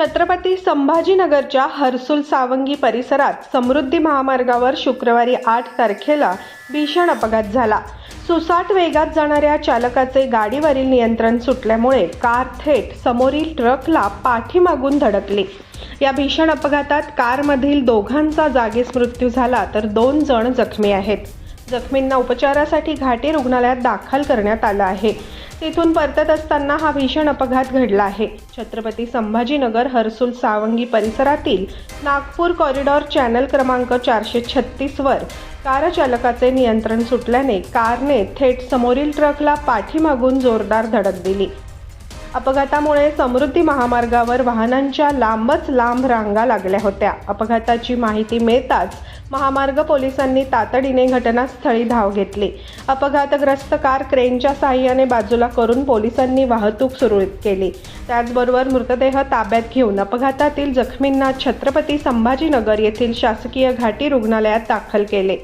छत्रपती संभाजीनगरच्या हर्सुल सावंगी परिसरात समृद्धी महामार्गावर शुक्रवारी आठ तारखेला भीषण अपघात झाला. सुसाट वेगात जाणाऱ्या चालकाचे गाडीवरील नियंत्रण सुटल्यामुळे कार थेट समोरील ट्रकला पाठीमागून धडकली. या भीषण अपघातात कारमधील दोघांचा जागीच मृत्यू झाला तर दोन जण जखमी आहेत. जखमींना उपचारासाठी घाटी रुग्णालयात दाखल करण्यात आलं आहे. तेथून परतत असताना हा भीषण अपघात घडला आहे. छत्रपती संभाजीनगर हर्सुल सावंगी परिसरातील नागपूर कॉरिडॉर चॅनल क्रमांक चारशे छत्तीसवर कार चालकाचे नियंत्रण सुटल्याने कारने थेट समोरील ट्रकला पाठीमागून जोरदार धडक दिली. अपघातामुळे समृद्धी महामार्गावर वाहनांच्या लांबच लांब रांगा लागल्या होत्या. अपघाताची माहिती मिळताच महामार्ग पोलिसांनी तातडीने घटनास्थळी धाव घेतली. अपघातग्रस्त कार क्रेनच्या साह्याने बाजूला करून पोलिसांनी वाहतूक सुरळीत केली. त्याचबरोबर मृतदेह ताब्यात घेऊन अपघातातील जखमींना छत्रपती संभाजीनगर येथील शासकीय घाटी रुग्णालयात दाखल केले.